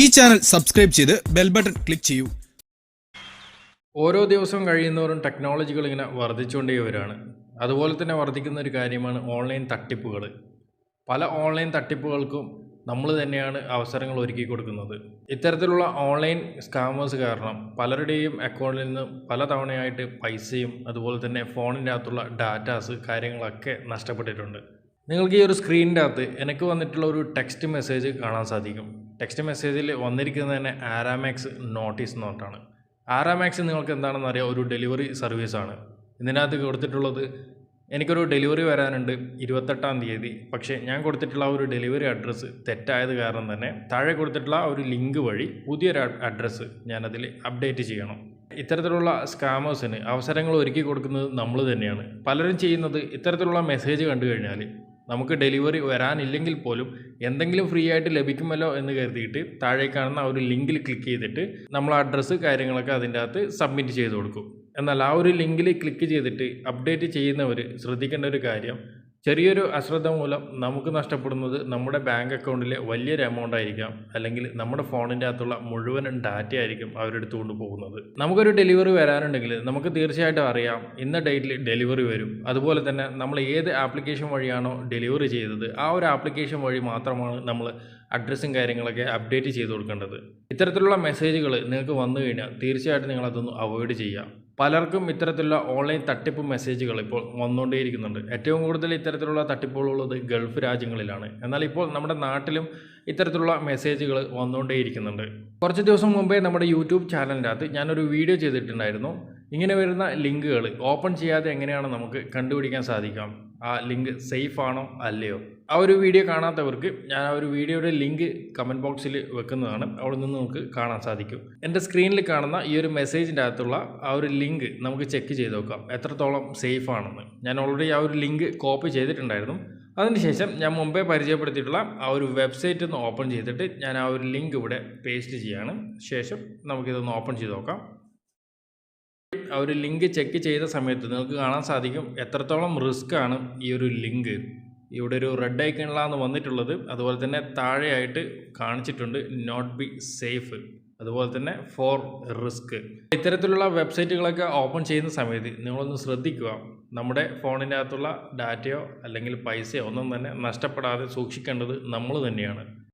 ഈ channel subscribe ചെയ്ത് bell button click ചെയ്യൂ. ഓരോ ദിവസവും കഴിയുന്നവരും ടെക്നോളജികൾ ഇങ്ങനെ വർദ്ധിച്ചുകൊണ്ടേ വരികയാണ് അതുപോലെ തന്നെ വർദ്ധിക്കുന്ന ഒരു കാര്യമാണ് ഓൺലൈൻ തട്ടിപ്പുകൾ. പല ഓൺലൈൻ തട്ടിപ്പുകൾക്കും നമ്മൾ തന്നെയാണ് അവസരങ്ങൾ ഒരുക്കി കൊടുക്കുന്നത്. ഇത്തരത്തിലുള്ള ഓൺലൈൻ സ്കാമേഴ്സ് കാരണം പലരുടെയും അക്കൗണ്ടിൽ നിന്ന് പല തവണയായിട്ട് പൈസയും അതുപോലെ തന്നെ ഫോണിന്റെ അകത്തുള്ള ഡാറ്റാസ് കാര്യങ്ങളൊക്കെ നഷ്ടപ്പെട്ടിട്ടുണ്ട്. നിങ്ങൾക്ക് ഈ ഒരു സ്ക്രീനിന്റെ അകത്ത് എനിക്ക് വന്നിട്ടുള്ള ഒരു ടെക്സ്റ്റ് മെസ്സേജ് കാണാൻ സാധിക്കും. ടെക്സ്റ്റ് മെസ്സേജിൽ വന്നിരിക്കുന്നത് തന്നെ ആരാമാക്സ് നോട്ടീസ് നോട്ടാണ് ആരാമാക്സ് നിങ്ങൾക്ക് എന്താണെന്ന് അറിയാം? ഒരു ഡെലിവറി സർവീസാണ് ഇതിനകത്ത് കൊടുത്തിട്ടുള്ളത് എനിക്കൊരു ഡെലിവറി വരാനുണ്ട് ഇരുപത്തെട്ടാം തീയതി. പക്ഷേ ഞാൻ കൊടുത്തിട്ടുള്ള ഒരു ഡെലിവറി അഡ്രസ്സ് തെറ്റായത് കാരണം തന്നെ താഴെ കൊടുത്തിട്ടുള്ള ഒരു ലിങ്ക് വഴി പുതിയൊരു അഡ്രസ്സ് ഞാനതിൽ അപ്ഡേറ്റ് ചെയ്യണം. ഇത്തരത്തിലുള്ള സ്കാമേഴ്സിന് അവസരങ്ങൾ ഒരുക്കി കൊടുക്കുന്നത് നമ്മൾ തന്നെയാണ്. പലരും ചെയ്യുന്നത് ഇത്തരത്തിലുള്ള മെസ്സേജ് കണ്ടു കഴിഞ്ഞാൽ നമുക്ക് ഡെലിവറി വരാനില്ലെങ്കിൽ പോലും എന്തെങ്കിലും ഫ്രീ ആയിട്ട് ലഭിക്കുമല്ലോ എന്ന് കരുതിയിട്ട് താഴെ കാണുന്ന ആ ഒരു ലിങ്കിൽ ക്ലിക്ക് ചെയ്തിട്ട് നമ്മൾ അഡ്രസ്സ് കാര്യങ്ങളൊക്കെ അതിന്റെ അകത്ത് സബ്മിറ്റ് ചെയ്ത് കൊടുക്കും. എന്നാൽ ആ ഒരു ലിങ്കിൽ ക്ലിക്ക് ചെയ്തിട്ട് അപ്ഡേറ്റ് ചെയ്യുന്നവർ ശ്രദ്ധിക്കേണ്ട ഒരു കാര്യം ചെറിയൊരു അശ്രദ്ധ മൂലം നമുക്ക് നഷ്ടപ്പെടുന്നത് നമ്മുടെ ബാങ്ക് അക്കൗണ്ടിലെ വലിയൊരു എമൗണ്ട് ആയിരിക്കാം. അല്ലെങ്കിൽ നമ്മുടെ ഫോണിന്റെ അകത്തുള്ള മുഴുവൻ ഡാറ്റ ആയിരിക്കും അവരെടുത്ത് കൊണ്ട് പോകുന്നത്. നമുക്കൊരു ഡെലിവറി വരാനുണ്ടെങ്കിൽ നമുക്ക് തീർച്ചയായിട്ടും അറിയാം. ഇന്ന ഡേറ്റിൽ ഡെലിവറി വരും. അതുപോലെ തന്നെ നമ്മൾ ഏത് ആപ്ലിക്കേഷൻ വഴിയാണോ ഡെലിവറി ചെയ്തത് ആ ഒരു ആപ്ലിക്കേഷൻ വഴി മാത്രമാണ് നമ്മൾ അഡ്രസ്സും കാര്യങ്ങളൊക്കെ അപ്ഡേറ്റ് ചെയ്ത് കൊടുക്കേണ്ടത്. ഇത്തരത്തിലുള്ള മെസ്സേജുകൾ നിങ്ങൾക്ക് വന്നു കഴിഞ്ഞാൽ തീർച്ചയായിട്ടും നിങ്ങളതൊന്ന് അവോയ്ഡ് ചെയ്യുക പലർക്കും ഇത്തരത്തിലുള്ള ഓൺലൈൻ തട്ടിപ്പ് മെസ്സേജുകൾ ഇപ്പോൾ വന്നുകൊണ്ടേയിരിക്കുന്നുണ്ട്. ഏറ്റവും കൂടുതൽ ഇത്തരത്തിലുള്ള തട്ടിപ്പുകളുള്ളത് ഗൾഫ് രാജ്യങ്ങളിലാണ്. എന്നാൽ ഇപ്പോൾ നമ്മുടെ നാട്ടിലും ഇത്തരത്തിലുള്ള മെസ്സേജുകൾ വന്നുകൊണ്ടേയിരിക്കുന്നുണ്ട്. കുറച്ച് ദിവസം മുമ്പേ നമ്മുടെ യൂട്യൂബ് ചാനലിന്റെ അകത്ത് ഞാനൊരു വീഡിയോ ചെയ്തിട്ടുണ്ടായിരുന്നു. ഇങ്ങനെ വരുന്ന ലിങ്കുകൾ ഓപ്പൺ ചെയ്യാതെ എങ്ങനെയാണ് നമുക്ക് കണ്ടുപിടിക്കാൻ സാധിക്കാം? ആ ലിങ്ക് സേഫ് ആണോ അല്ലയോ? ആ ഒരു വീഡിയോ കാണാത്തവർക്ക് ഞാൻ ആ ഒരു വീഡിയോയുടെ ലിങ്ക് കമന്റ് ബോക്സിൽ വെക്കുന്നതാണ്. അവിടെ നിന്ന് നമുക്ക് കാണാൻ സാധിക്കും. എന്റെ സ്ക്രീനിൽ കാണുന്ന ഈ ഒരു മെസ്സേജിന്റെ അകത്തുള്ള ആ ഒരു ലിങ്ക് നമുക്ക് ചെക്ക് ചെയ്ത് നോക്കാം. എത്രത്തോളം സേഫ് ആണെന്ന്. ഞാൻ ഓൾറെഡി ആ ഒരു ലിങ്ക് കോപ്പി ചെയ്തിട്ടുണ്ടായിരുന്നു. അതിനുശേഷം ഞാൻ മുമ്പേ പരിചയപ്പെടുത്തിയിട്ടുള്ള ആ ഒരു വെബ്സൈറ്റ് ഒന്ന് ഓപ്പൺ ചെയ്തിട്ട് ഞാൻ ആ ഒരു ലിങ്ക് ഇവിടെ പേസ്റ്റ് ചെയ്യാണ്. ശേഷം നമുക്കിതൊന്ന് ഓപ്പൺ ചെയ്ത് നോക്കാം. ആ ഒരു ലിങ്ക് ചെക്ക് ചെയ്ത സമയത്ത് നിങ്ങൾക്ക് കാണാൻ സാധിക്കും എത്രത്തോളം റിസ്ക് ആണ് ഈ ഒരു ലിങ്ക് ഇവിടെ ഒരു റെഡ് ഐക്കണിലാണ് വന്നിട്ടുള്ളത്. അതുപോലെ തന്നെ താഴെയായിട്ട് കാണിച്ചിട്ടുണ്ട് നോട്ട് ബി സേഫ് അതുപോലെ തന്നെ ഫോർ റിസ്ക് ഇത്തരത്തിലുള്ള വെബ്സൈറ്റുകളൊക്കെ ഓപ്പൺ ചെയ്യുന്ന സമയത്ത് നിങ്ങളൊന്ന് ശ്രദ്ധിക്കുക. നമ്മുടെ ഫോണിന്റെ അകത്തുള്ള ഡാറ്റയോ അല്ലെങ്കിൽ പൈസയോ ഒന്നും തന്നെ നഷ്ടപ്പെടാതെ സൂക്ഷിക്കേണ്ടത് നമ്മൾ തന്നെയാണ്.